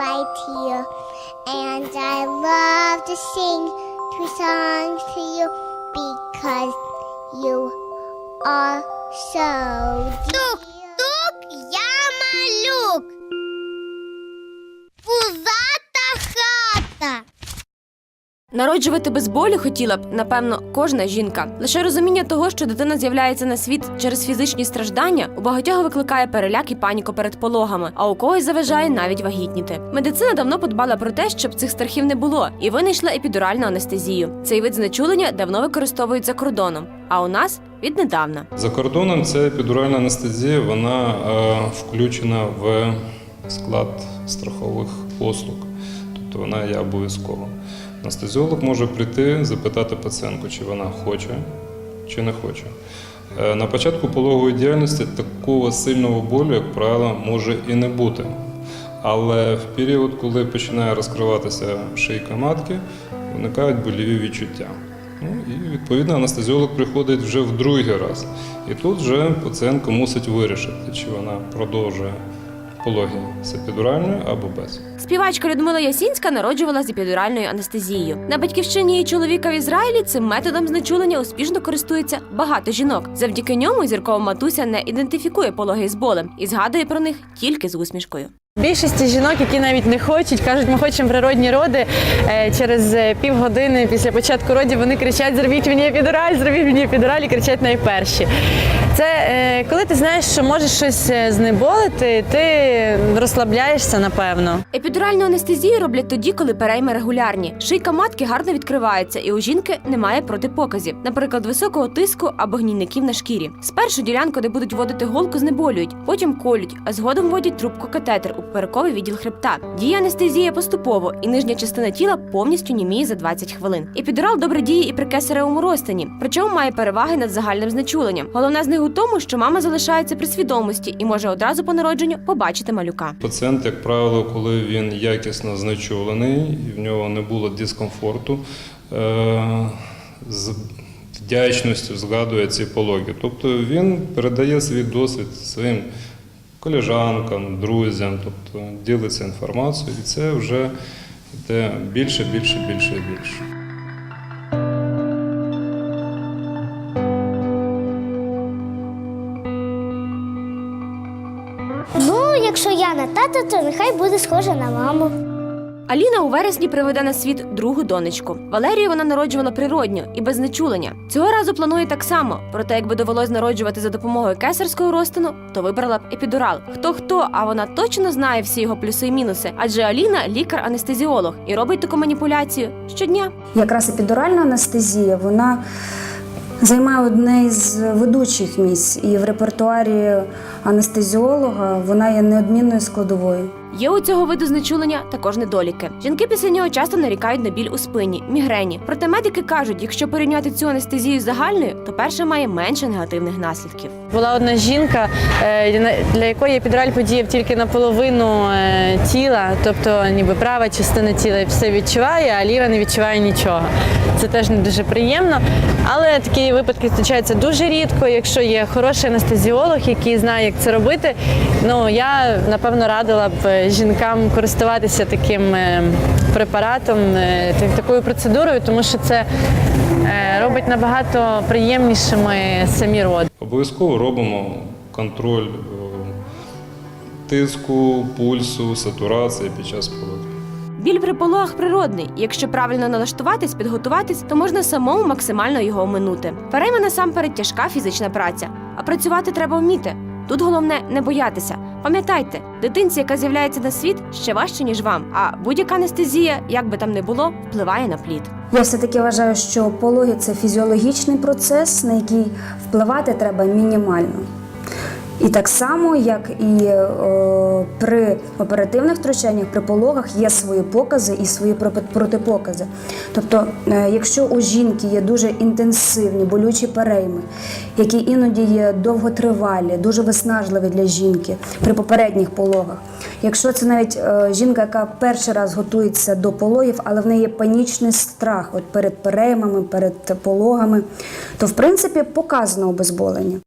right here. And I love to sing two songs to you because you are so Тук, тук, я Народжувати без болю хотіла б, напевно, кожна жінка. Лише розуміння того, що дитина з'являється на світ через фізичні страждання, у багатьох викликає переляк і паніку перед пологами, а у когось заважає навіть вагітніти. Медицина давно подбала про те, щоб цих страхів не було, і винайшла епідуральну анестезію. Цей вид знечулення давно використовують за кордоном, а у нас віднедавна. За кордоном ця епідуральна анестезія вона е, включена в склад страхових послуг, тобто вона є обов'язкова. Анестезіолог може прийти, запитати пацієнтку, чи вона хоче, чи не хоче. Е, На початку пологової діяльності такого сильного болю, як правило, може і не бути. Але в період, коли починає розкриватися шийка матки, виникають боліві відчуття. Ну і відповідно анестезіолог приходить вже в другий раз. І тут вже пацієнтка мусить вирішити, чи вона продовжує пологи з епідуральною або без. Співачка Людмила Ясінська народжувала з епідуральною анестезією. На батьківщині її чоловіка в Ізраїлі цим методом знечулення успішно користується багато жінок. Завдяки ньому зіркова матуся не ідентифікує пологи з болем і згадує про них тільки з усмішкою. Більшості жінок, які навіть не хочуть, кажуть, ми хочемо природні роди. е, Через е, півгодини після початку родів вони кричать: зробіть мені епідураль, зробіть мені епідураль, і кричать найперші. Це е, коли ти знаєш, що можеш щось е, знеболити, ти розслабляєшся, напевно. Епідуральну анестезію роблять тоді, коли перейми регулярні. Шийка матки гарно відкривається, і у жінки немає протипоказів, наприклад, високого тиску або гнійників на шкірі. Спершу ділянку, де будуть вводити голку, знеболюють, потім колють, а згодом вводять трубку катетер у поперековий відділ хребта. Діє анестезія поступово, і нижня частина тіла повністю німіє за 20 хвилин. Епідурал добре діє і при кесаревому розтині, причому має переваги над загальним знечуленням. Головне з них у тому, що мама залишається при свідомості і може одразу по народженню побачити малюка. Пацієнт, як правило, коли він якісно знечулений в нього не було дискомфорту, е, з вдячністю згадує ці пологи. Тобто він передає свій досвід своїм колежанкам, друзям, тобто ділиться інформацією, і це вже йде більше, більше, більше і більше. Якщо я на тата, то нехай буде схожа на маму. Аліна у вересні приведе на світ другу донечку. Валерію вона народжувала природньо і без знечулення. Цього разу планує так само. Проте, якби довелось народжувати за допомогою кесарського розтину, то вибрала б епідурал. Хто хто, а вона точно знає всі його плюси і мінуси. Адже Аліна лікар-анестезіолог і робить таку маніпуляцію щодня. Якраз епідуральна анестезія, вона займає одне із ведучих місць, і в репертуарі анестезіолога вона є неодмінною складовою. Є у цього виду знечулення також недоліки. Жінки після нього часто нарікають на біль у спині, мігрені. Проте медики кажуть, якщо порівняти цю анестезію з загальною, то перша має менше негативних наслідків. Була одна жінка, е, для якої епідураль подіяв тільки наполовину е, тіла, тобто ніби права частина тіла все відчуває, а ліва не відчуває нічого. Це теж не дуже приємно. Але такі випадки зустрічаються дуже рідко. Якщо є хороший анестезіолог, який знає, як це робити, ну я напевно радила б е, жінкам користуватися таким е, препаратом, е, такою процедурою, тому що це робить набагато приємнішими самі роди. Обов'язково робимо контроль тиску, пульсу, сатурації під час пологів. Біль при пологах природний. і Якщо правильно налаштуватись, підготуватись, то можна самому максимально його оминути. Перейма насамперед тяжка фізична праця, а працювати треба вміти. Тут головне не боятися. Пам'ятайте, дитинці, яка з'являється на світ, ще важче ніж вам. А будь-яка анестезія, як би там не було, впливає на плід. Я все-таки вважаю, що пологи це фізіологічний процес, на який впливати треба мінімально. І так само, як і е, при оперативних втручаннях, при пологах є свої покази і свої протипокази. Тобто, е, якщо у жінки є дуже інтенсивні болючі перейми, які іноді є довготривалі, дуже виснажливі для жінки при попередніх пологах. Якщо це навіть е, жінка, яка перший раз готується до пологів, але в неї є панічний страх от перед переймами, перед пологами, то в принципі показано обезболення.